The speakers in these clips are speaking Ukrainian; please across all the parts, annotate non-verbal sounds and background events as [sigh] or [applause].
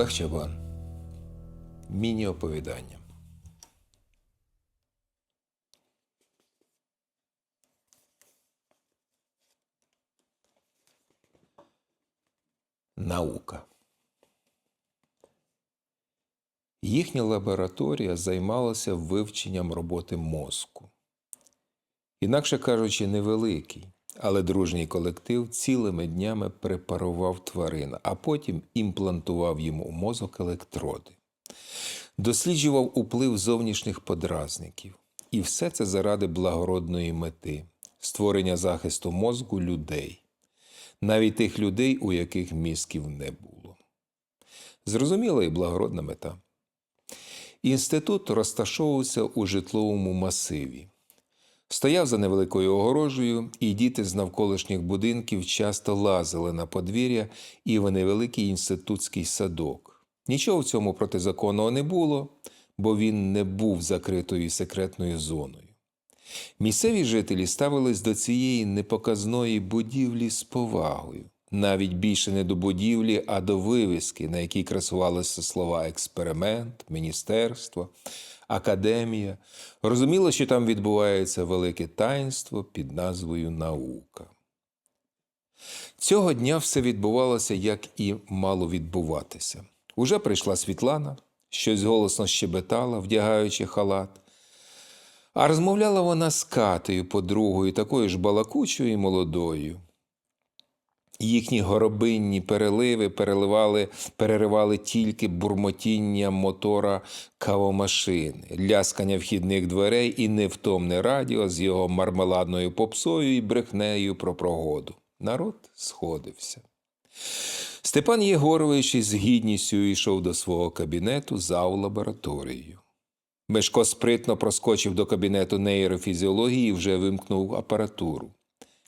Олег Чабан. Міні-оповідання. Наука. Їхня лабораторія займалася вивченням роботи мозку. Інакше кажучи, невеликий, але дружній колектив цілими днями препарував тварин, а потім імплантував йому у мозок електроди. Досліджував уплив зовнішніх подразників. І все це заради благородної мети створення захисту мозку людей, навіть тих людей, у яких мізків не було. Зрозуміла і благородна мета. Інститут розташовувався у житловому масиві. Стояв за невеликою огорожею, і діти з навколишніх будинків часто лазили на подвір'я і в невеликий інститутський садок. Нічого в цьому протизаконного не було, бо він не був закритою секретною зоною. Місцеві жителі ставились до цієї непоказної будівлі з повагою, навіть більше не до будівлі, а до вивіски, на якій красувалися слова експеримент, міністерство, академія. Розуміло, що там відбувається велике таїнство під назвою наука. Цього дня все відбувалося, як і мало відбуватися. Уже прийшла Світлана, щось голосно щебетала, вдягаючи халат. А розмовляла вона з Катею, подругою, такою ж балакучою і молодою. Їхні горобинні переливи переливали, переривали тільки бурмотіння мотора кавомашини, ляскання вхідних дверей і невтомне радіо з його мармеладною попсою і брехнею про прогоду. Народ сходився. Степан Єгорович із гідністю йшов до свого кабінету за лабораторією. Мешко спритно проскочив до кабінету нейрофізіології і вже вимкнув апаратуру.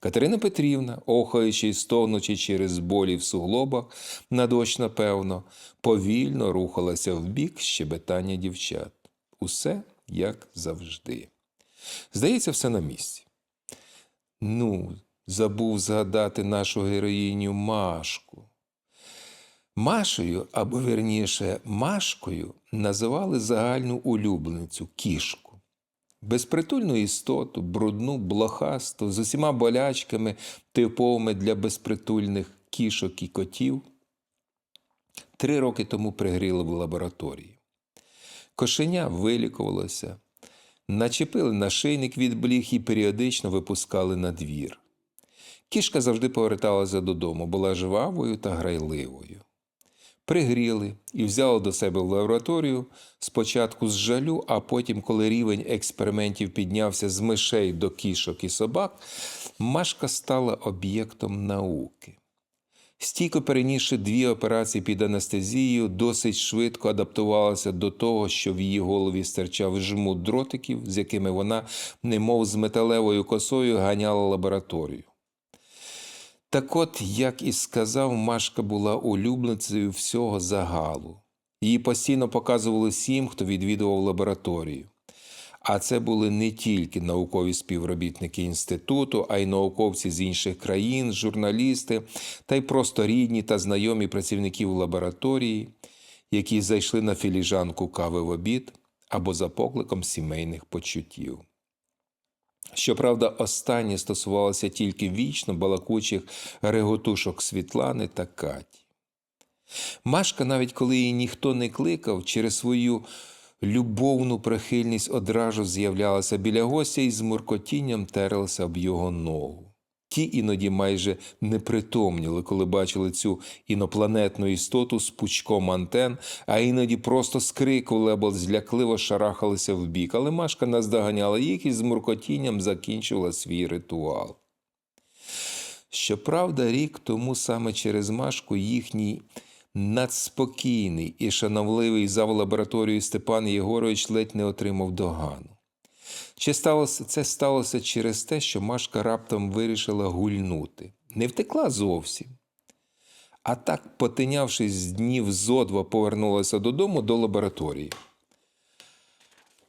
Катерина Петрівна, охаючи й стогнучи через болі в суглобах, на дощ, напевно, повільно рухалася в бік щебетання дівчат. Усе як завжди. Здається, все на місці. Ну, забув згадати нашу героїню Машку. Машею, або верніше, Машкою називали загальну улюбленицю кішку. Безпритульну істоту, брудну, блохасту, з усіма болячками, типовими для безпритульних кішок і котів. Три роки тому пригріли в лабораторії. Кошеня вилікувалося, начепили нашийник від бліг і періодично випускали на двір. Кішка завжди поверталася додому, була жвавою та грайливою. Пригріли і взяли до себе в лабораторію спочатку з жалю, а потім, коли рівень експериментів піднявся з мишей до кішок і собак, Машка стала об'єктом науки. Стійко перенісши дві операції під анестезією, досить швидко адаптувалася до того, що в її голові стирчав жмут дротиків, з якими вона, немов з металевою косою, ганяла лабораторію. Так от, як і сказав, Машка була улюбленцею всього загалу. Її постійно показували всім, хто відвідував лабораторію. А це були не тільки наукові співробітники інституту, а й науковці з інших країн, журналісти та й просто рідні та знайомі працівників лабораторії, які зайшли на філіжанку кави в обід або за покликом сімейних почуттів. Щоправда, останнє стосувалося тільки вічно балакучих реготушок Світлани та Каті. Машка, навіть коли її ніхто не кликав, через свою любовну прихильність одразу з'являлася біля гостя і з муркотінням терлася об його ногу. Ті іноді майже непритомніли, коли бачили цю інопланетну істоту з пучком антен, а іноді просто скрикували або злякливо шарахалися вбік, але Машка наздоганяла їх і з муркотінням закінчувала свій ритуал. Щоправда, рік тому саме через Машку їхній надспокійний і шановливий зав лабораторію Степан Єгорович ледь не отримав догану. Чи сталося це сталося через те, що Машка раптом вирішила гульнути? Не втекла зовсім. А так, потинявшись з днів зо два, повернулася додому до лабораторії.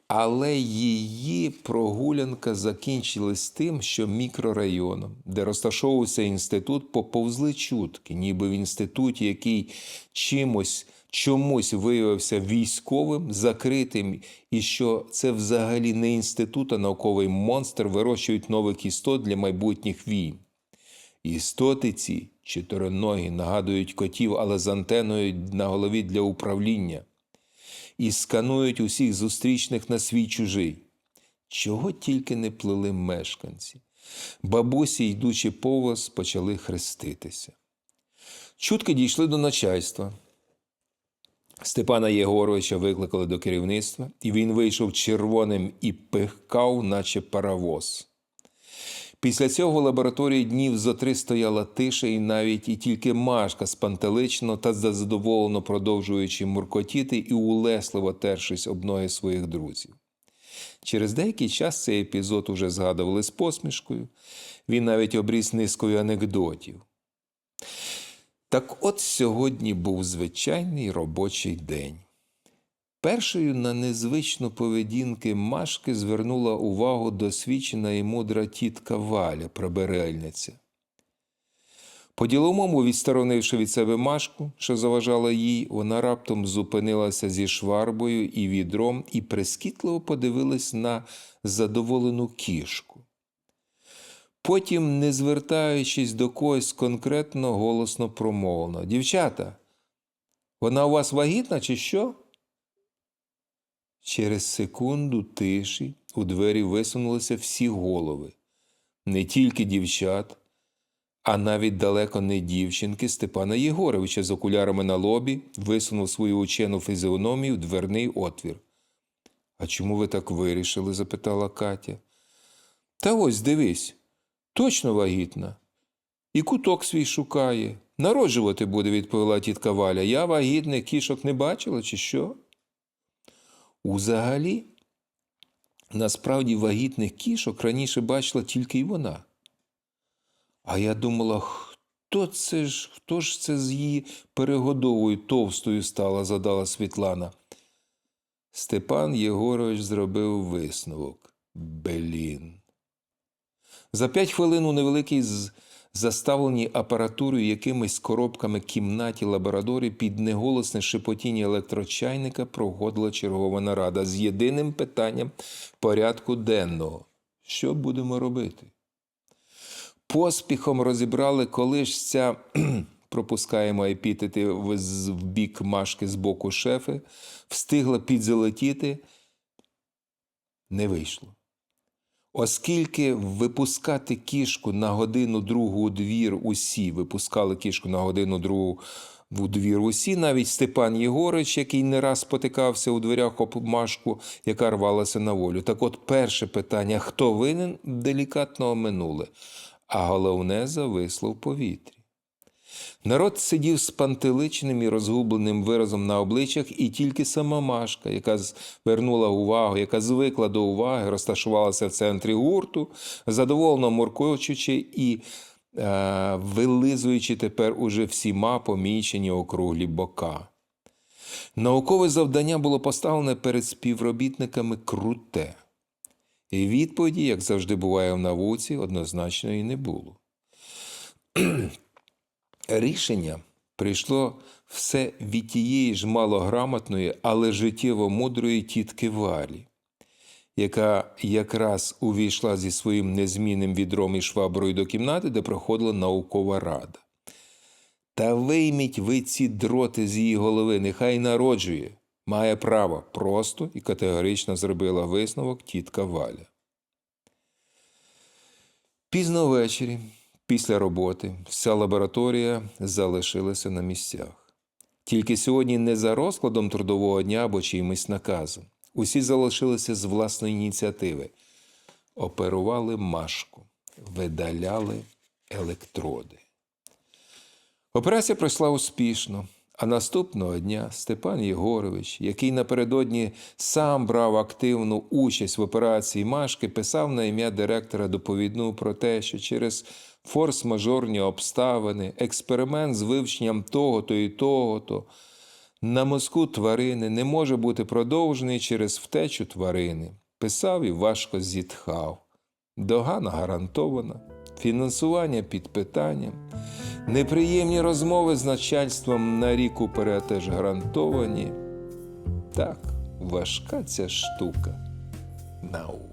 Але її прогулянка закінчилась тим, що мікрорайоном, де розташовувався інститут, поповзли чутки, ніби в інституті, який чимось чомусь виявився військовим, закритим, і що це взагалі не інститут, а науковий монстр вирощують нових істот для майбутніх війн. Істоти ці чотириногі нагадують котів, але з антеною на голові для управління і сканують усіх зустрічних на свій чужий. Чого тільки не плели мешканці. Бабусі, йдучи повоз, почали хреститися. Чутки дійшли до начальства. Степана Єгоровича викликали до керівництва, і він вийшов червоним і пихкав, наче паровоз. Після цього в лабораторії днів зо три стояла тиша, і навіть і тільки Машка спантелично та задоволено продовжуючи муркотіти і улесливо тершись об ноги своїх друзів. Через деякий час цей епізод уже згадували з посмішкою, він навіть обріз низкою анекдотів. Так от сьогодні був звичайний робочий день. Першою на незвичну поведінки Машки звернула увагу досвідчена і мудра тітка Валя, прибиральниця. По-діловому, відсторонивши від себе Машку, що заважала їй, вона раптом зупинилася зі шварбою і відром і прискітливо подивилась на задоволену кішку. Потім, не звертаючись до когось конкретно, голосно промовлено Дівчата, вона у вас вагітна, чи що? Через секунду тиші у двері висунулися всі голови, не тільки дівчат, а навіть далеко не дівчинки Степана Єгоровича з окулярами на лобі висунув свою учену фізіономію в дверний отвір. А чому ви так вирішили? запитала Катя. Та ось дивись, точно вагітна. І куток свій шукає. Народжувати буде, відповіла тітка Валя. Я вагітних кішок не бачила, чи що? Узагалі, насправді вагітних кішок раніше бачила тільки й вона. А я думала, хто це ж, хто ж це з її перегодовою товстою стала, задала Світлана. Степан Єгорович зробив висновок Белін. За п'ять хвилин у невеликій заставленій апаратурою якимись коробками кімнаті лабораторії під неголосне шепотіння електрочайника проходила чергова нарада з єдиним питанням порядку денного. Що будемо робити? Поспіхом розібрали, коли ж ця, [clears throat] пропускаємо епітети в бік машки з боку шефи, встигла підзалетіти, не вийшло. Оскільки випускати кішку на годину другу у двір усі, випускали кішку на годину другу у двір усі, навіть Степан Єгорич, який не раз спотикався у дверях обмашку, яка рвалася на волю. Так от перше питання, хто винен, делікатно оминули, а головне зависло в повітрі. Народ сидів з пантеличним і розгубленим виразом на обличчях, і тільки сама Машка, яка звернула увагу, яка звикла до уваги, розташувалася в центрі гурту, задоволено муркочучи і е, вилизуючи тепер уже всіма помічені округлі бока. Наукове завдання було поставлене перед співробітниками круте. І відповіді, як завжди буває в науці, однозначної не було. Рішення прийшло все від тієї ж малограмотної, але життєво мудрої тітки Валі, яка якраз увійшла зі своїм незмінним відром і шваброю до кімнати, де проходила наукова рада. Та вийміть ви ці дроти з її голови, нехай народжує, має право, просто і категорично зробила висновок тітка Валя. Пізно ввечері, після роботи, вся лабораторія залишилася на місцях. Тільки сьогодні не за розкладом трудового дня або чимось наказом. Усі залишилися з власної ініціативи. Оперували машку, видаляли електроди. Операція пройшла успішно, а наступного дня Степан Єгорович, який напередодні сам брав активну участь в операції Машки, писав на ім'я директора доповідну про те, що через форс-мажорні обставини, експеримент з вивченням того-то і того-то на мозку тварини не може бути продовжений через втечу тварини. Писав і важко зітхав. Догана гарантована, фінансування під питанням, неприємні розмови з начальством на рік уперед теж гарантовані. Так, важка ця штука наука.